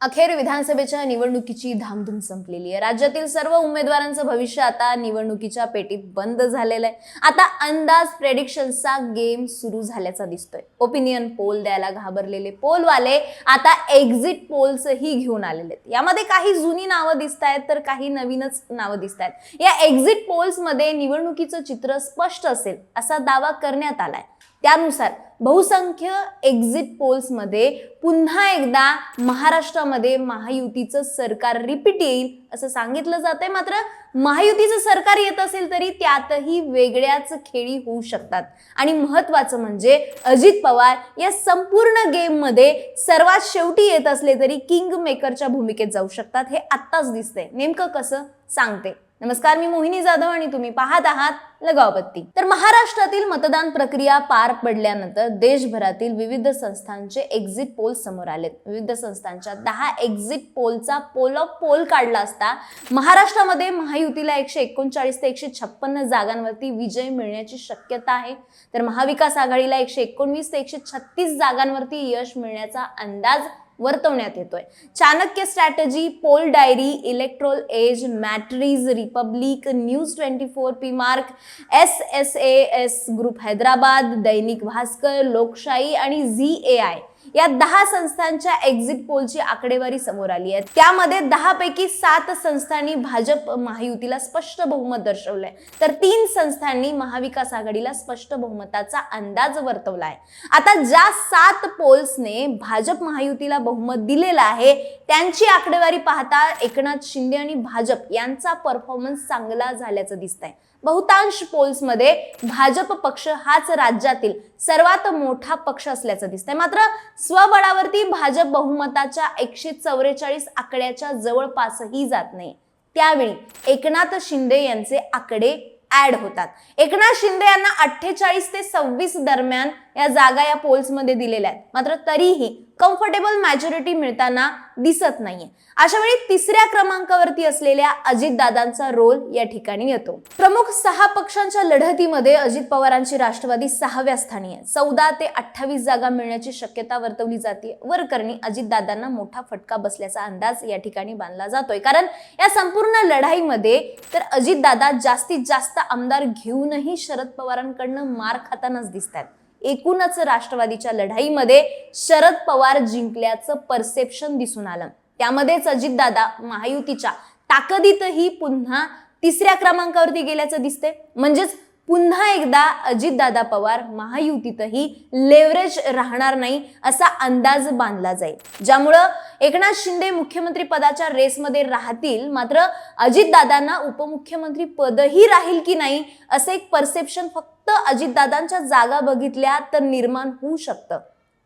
अखेर विधानसभेच्या निवडणुकीची धामधूम संपलेली आहे. राज्यातील सर्व उमेदवारांचं भविष्य आता निवडणुकीच्या पेटीत बंद झालेलं आहे. आता अंदाज प्रेडिक्शनचा गेम सुरू झाल्याचा दिसतोय. ओपिनियन पोल द्यायला घाबरलेले पोलवाले आता एक्झिट पोल्सही घेऊन आलेले आहेत. यामध्ये काही जुनी नावं दिसत आहेत तर काही नवीनच नावं दिसत आहेत. या एक्झिट पोल्समध्ये निवडणुकीचं चित्र स्पष्ट असेल असा दावा करण्यात आलाय. त्यानुसार बहुसंख्य एक्झिट पोल्समध्ये पुन्हा एकदा महाराष्ट्रामध्ये महायुतीचं सरकार रिपीट येईल असं सांगितलं जात आहे मात्र महायुतीचं सरकार येत असेल तरी त्यातही वेगळ्याच खेळी होऊ शकतात. आणि महत्वाचं म्हणजे अजित पवार या संपूर्ण गेममध्ये सर्वात शेवटी येत असले तरी किंग मेकरच्या भूमिकेत जाऊ शकतात. हे आत्ताच दिसतंय. नेमकं कसं? सांगते. नमस्कार मी मोहिनी जाधव आणि तुम्ही पाहत आहात लगावबत्ती तर महाराष्ट्रातील मतदान प्रक्रिया पार पडल्यानंतर देशभरातील विविध संस्थांचे एक्झिट पोल समोर आलेत. विविध संस्थांच्या दहा एक्झिट पोलचा पोल ऑफ पोल काढला असता महाराष्ट्रामध्ये महायुतीला एकशे एकोणचाळीस ते एकशे छप्पन्न जागांवरती विजय मिळण्याची शक्यता आहे. तर महाविकास आघाडीला एकशे एकोणवीस ते एकशे छत्तीस जागांवरती यश मिळण्याचा अंदाज वर्तवण्यात येतोय. Chanakya strategy poll diary electoral edge Matrize Republic news twenty four P mark S S A S group Hyderabad Dainik Bhaskar Lokshahi आणि झी ए आय या दहा संस्थांच्या एक्झिट पोलची आकडेवारी समोर आली आहे. त्यामध्ये दहा पैकी सात संस्थांनी भाजप महायुतीला स्पष्ट बहुमत दर्शवलंय. तर तीन संस्थांनी महाविकास आघाडीला स्पष्ट बहुमताचा अंदाज वर्तवला आहे आता ज्या सात पोल्सने भाजप महायुतीला बहुमत दिलेलं आहे त्यांची आकडेवारी पाहता एकनाथ शिंदे आणि भाजप यांचा परफॉर्मन्स चांगला झाल्याचं दिसत आहे बहुतांश पोल्समध्ये भाजप पक्ष हाच राज्यातील सर्वात मोठा पक्ष असल्याचं दिसतंय. मात्र स्वबळावरती भाजप बहुमताच्या एकशे चौवेचाळीस आकड्याच्या जवळपासही जात नाही. त्यावेळी एकनाथ शिंदे यांचे आकडे ऍड होतात. एकनाथ शिंदे यांना अठ्ठेचाळीस ते सव्वीस दरम्यान या जागा या पोल्समध्ये दिलेल्या आहेत. मात्र तरीही कम्फर्टेबल मॅजॉरिटी मिळताना दिसत नाहीये. अशा वेळी तिसऱ्या क्रमांकावरती असलेल्या अजितदादांचा रोल या ठिकाणी येतो. प्रमुख सहा पक्षांच्या लढतीमध्ये अजित पवारांची राष्ट्रवादी सहाव्या स्थानी आहे. चौदा ते अठ्ठावीस जागा मिळण्याची शक्यता वर्तवली जाते. वरकरणी अजितदादांना मोठा फटका बसल्याचा अंदाज या ठिकाणी बांधला जातोय. कारण या संपूर्ण लढाईमध्ये तर अजितदादा जास्तीत जास्त आमदार घेऊनही शरद पवारांकडनं मार खातानाच दिसतात एकूणच राष्ट्रवादीच्या लढाईमध्ये शरद पवार जिंकल्याचं परसेप्शन दिसून आलं. त्यामध्येच अजितदादा महायुतीच्या ताकदीतही पुन्हा तिसऱ्या क्रमांकावरती गेल्याचं दिसते म्हणजेच पुन्हा एकदा अजितदादा पवार महायुतीतही लेवरेज राहणार नाही असा अंदाज बांधला जाईल. ज्यामुळं एकनाथ शिंदे मुख्यमंत्री पदाच्या रेसमध्ये राहतील मात्र अजितदादांना उपमुख्यमंत्री पदही राहील की नाही असं एक परसेप्शन फक्त अजितदादांच्या जागा बघितल्या तर निर्माण होऊ शकतं.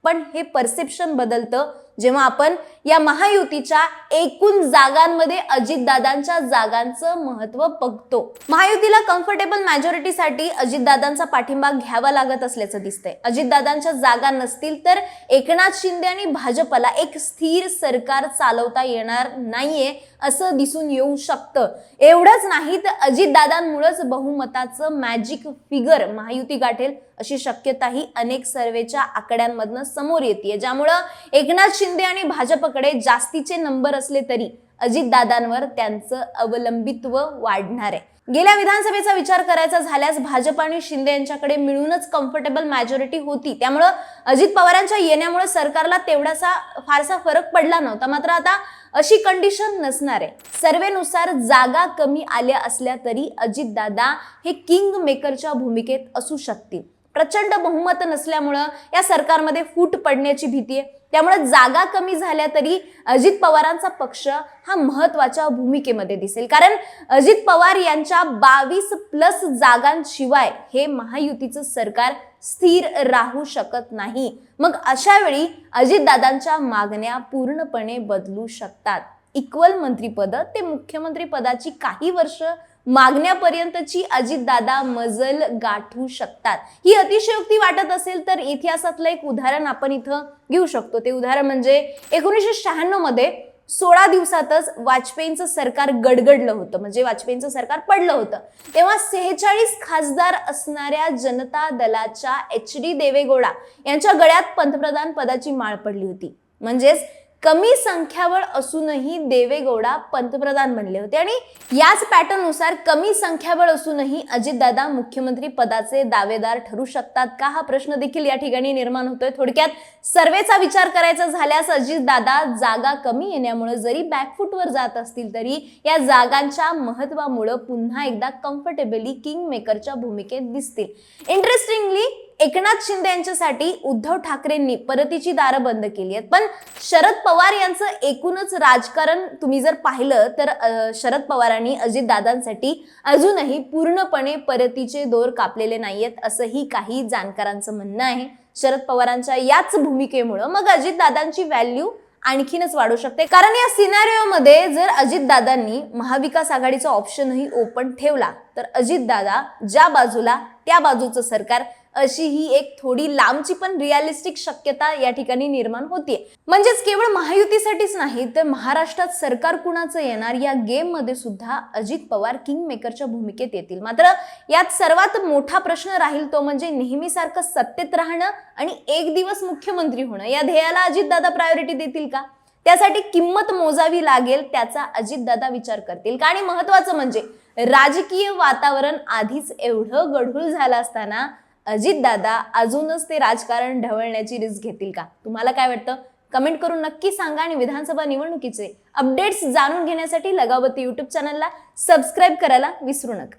पण हे परसेप्शन बदलतं जेव्हा आपण या महायुतीच्या एकूण जागांमध्ये अजितदादांच्या जागांचं महत्त्व बघतो. महायुतीला कम्फर्टेबल मॅजॉरिटीसाठी अजितदादांचा पाठिंबा घ्यावा लागत असल्याचं दिसतंय. अजितदादांच्या जागा नसतील तर एकनाथ शिंदे आणि भाजपला एक स्थिर सरकार चालवता येणार नाहीये असं दिसून येऊ शकतं. एवढंच नाही तर अजितदादांमुळेच बहुमताचं मॅजिक फिगर महायुती गाठेल अशी शक्यताही अनेक सर्वेच्या आकड्यांमधनं समोर येते ज्यामुळं एकनाथ शिंदे आणि भाजपकडे जास्तीचे नंबर असले तरी अजितदादांवर त्यांचं अवलंबित्व वाढणार आहे. गेल्या विधानसभेचा विचार करायचा झाल्यास भाजप आणि शिंदे यांच्याकडे मिळूनच कम्फर्टेबल मॅजॉरिटी होती. त्यामुळं अजित पवारांच्या येण्यामुळे सरकारला तेवढासा फारसा फरक पडला नव्हता. मात्र आता अशी कंडिशन नसणार आहे. सर्वेनुसार जागा कमी आल्या असल्या तरी अजितदादा हे किंग मेकरच्या भूमिकेत असू शकतील. प्रचंड बहुमत नसल्यामुळं या सरकारमध्ये फूट पडण्याची भीती आहे. त्यामुळे जागा कमी झाल्या तरी अजित पवारांचा पक्ष हा महत्त्वाच्या भूमिकेमध्ये दिसेल. कारण अजित पवार यांच्या बावीस प्लस जागांशिवाय हे महायुतीचं सरकार स्थिर राहू शकत नाही. मग अशा वेळी अजितदादांच्या मागण्या पूर्णपणे बदलू शकतात. इक्वल मंत्रीपद ते मुख्यमंत्री पदाची काही वर्ष मागण्यापर्यंतची अजितदादा मजल गाठू शकतात. ही अतिशयोक्ती वाटत असेल तर इतिहासातलं एक उदाहरण आपण इथं घेऊ शकतो. ते उदाहरण म्हणजे एकोणीसशे शहाण्णवमध्ये सोळा दिवसातच वाजपेयींचं सरकार गडगडलं होतं. म्हणजे वाजपेयींचं सरकार पडलं होतं. तेव्हा सेहेचाळीस खासदार असणाऱ्या जनता दलाच्या एच डी देवेगौडा यांच्या गळ्यात पंतप्रधान पदाची माळ पडली होती. म्हणजेच कमी संख्याबळ असूनही देवेगौडा पंतप्रधान बनले होते. आणि याच पॅटर्ननुसार कमी संख्याबळ असूनही अजितदादा मुख्यमंत्री पदाचे दावेदार ठरू शकतात का? हा प्रश्न देखील या ठिकाणी निर्माण होतोय. थोडक्यात सर्वेचा विचार करायचा झाल्यास अजितदादा जागा कमी येण्यामुळे जरी बॅकफुटवर जात असतील तरी या जागांच्या महत्वामुळे पुन्हा एकदा कम्फर्टेबली किंग मेकरच्या भूमिकेत दिसतील. इंटरेस्टिंगली एकनाथ शिंदे यांच्यासाठी उद्धव ठाकरेंनी परतीची दारं बंद केली आहेत. पण शरद पवार यांचं एकूणच राजकारण तुम्ही जर पाहिलं तर शरद पवारांनी अजितदादांसाठी अजूनही पूर्णपणे परतीचे दोर कापलेले नाहीयेत असंही काही जाणकारांचं म्हणणं आहे. शरद पवारांच्या याच भूमिकेमुळं मग अजितदादांची व्हॅल्यू आणखीनच वाढू शकते. कारण या सिनारिओमध्ये जर अजितदादांनी महाविकास आघाडीचा ऑप्शनही ओपन ठेवला तर अजितदादा ज्या बाजूला त्या बाजूचं सरकार अशी ही एक थोडी लांबची पण रिअलिस्टिक शक्यता या ठिकाणी निर्माण होतीये. म्हणजेच केवळ महायुतीसाठीच नाही तर महाराष्ट्रात सरकार कुणाचं येणार या गेममध्ये सुद्धा अजित पवार किंग मेकरच्या भूमिकेत येतील. मात्र यात सर्वात मोठा प्रश्न राहील तो म्हणजे नेहमीसारखं सत्तेत राहणं आणि एक दिवस मुख्यमंत्री होणं. या ध्येयाला अजितदादा प्रायोरिटी देतील का? त्यासाठी किंमत मोजावी लागेल त्याचा अजितदादा विचार करतील. का? आणि महत्वाचं म्हणजे राजकीय वातावरण आधीच एवढं गढूळ झालं असताना अजितदादा अजूनच ते राजकारण ढवळण्याची रिस्क घेतील का? तुम्हाला काय वाटतं? कमेंट करून नक्की सांगा आणि विधानसभा निवडणुकीचे अपडेट्स जाणून घेण्यासाठी लगावती यूट्यूब चॅनलला सबस्क्राईब करायला विसरू नका.